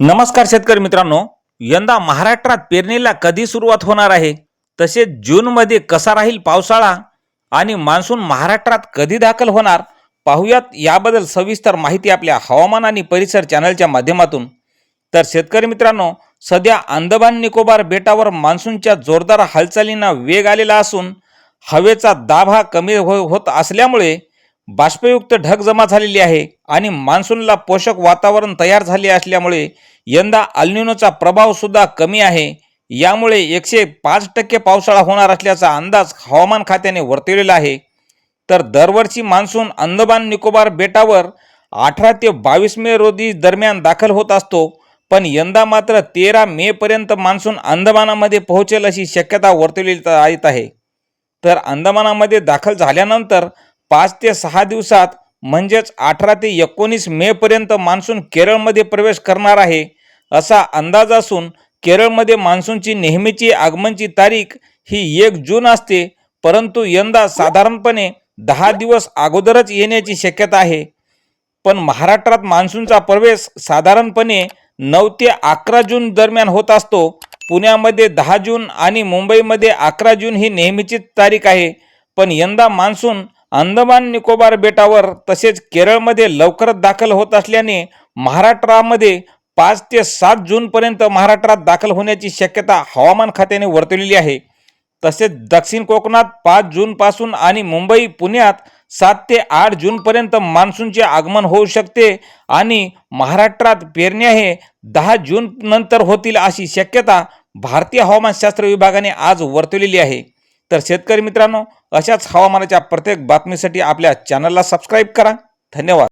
नमस्कार शेतकरी मित्रांनो. यंदा महाराष्ट्रात पेरणीला कधी सुरुवात होणार आहे? तसेच जूनमध्ये कसा राहील पावसाळा? आणि मान्सून महाराष्ट्रात कधी दाखल होणार? पाहुयात याबद्दल सविस्तर माहिती आपल्या हवामान आणि परिसर चॅनलच्या माध्यमातून. तर शेतकरी मित्रांनो सध्या अंदमान निकोबार बेटावर मान्सूनच्या जोरदार हालचालींना वेग आलेला असून हवेचा दाब हा कमी हो होत असल्यामुळे बाष्पयुक्त ढग जमा झालेली आहे आणि मान्सूनला पोषक वातावरण तयार झाले असल्यामुळे यंदा अल्निनोचा प्रभावसुद्धा कमी आहे. यामुळे एकशे पाच टक्के पावसाळा होणार असल्याचा अंदाज हवामान खात्याने वर्तवलेला आहे. तर दरवर्षी मान्सून अंदमान निकोबार बेटावर अठरा ते बावीस मे रोजी दरम्यान दाखल होत असतो पण यंदा मात्र तेरा मेपर्यंत मान्सून अंदमानामध्ये पोहोचेल अशी शक्यता वर्तवली येत आहे. तर अंदमानामध्ये दाखल झाल्यानंतर पाच ते सहा दिवसात म्हणजेच अठरा ते एकोणीस मेपर्यंत मान्सून केरळमध्ये प्रवेश करणार आहे असा अंदाज असून केरळमध्ये मान्सूनची नेहमीची आगमनची तारीख ही एक जून असते परंतु यंदा साधारणपणे दहा दिवस अगोदरच येण्याची शक्यता आहे. पण महाराष्ट्रात मान्सूनचा प्रवेश साधारणपणे नऊ ते अकरा जून दरम्यान होत असतो. पुण्यामध्ये दहा जून आणि मुंबईमध्ये अकरा जून ही नेहमीचीच तारीख आहे. पण यंदा मान्सून अंदमान निकोबार बेटावर तसेच केरळमध्ये लवकरच दाखल होत असल्याने महाराष्ट्रामध्ये पाच ते सात जूनपर्यंत महाराष्ट्रात दाखल होण्याची शक्यता हवामान खात्याने वर्तवलेली आहे. तसेच दक्षिण कोकणात पाच जूनपासून आणि मुंबई पुण्यात सात ते आठ जूनपर्यंत मान्सूनचे आगमन होऊ शकते आणि महाराष्ट्रात पेरण्या हे दहा जून नंतर होतील अशी शक्यता भारतीय हवामानशास्त्र विभागाने आज वर्तवलेली आहे. तर शेतकरी मित्रांनो अशाच हवामानाच्या प्रत्येक बातमीसाठी आपल्या चॅनलला सबस्क्राईब करा. धन्यवाद.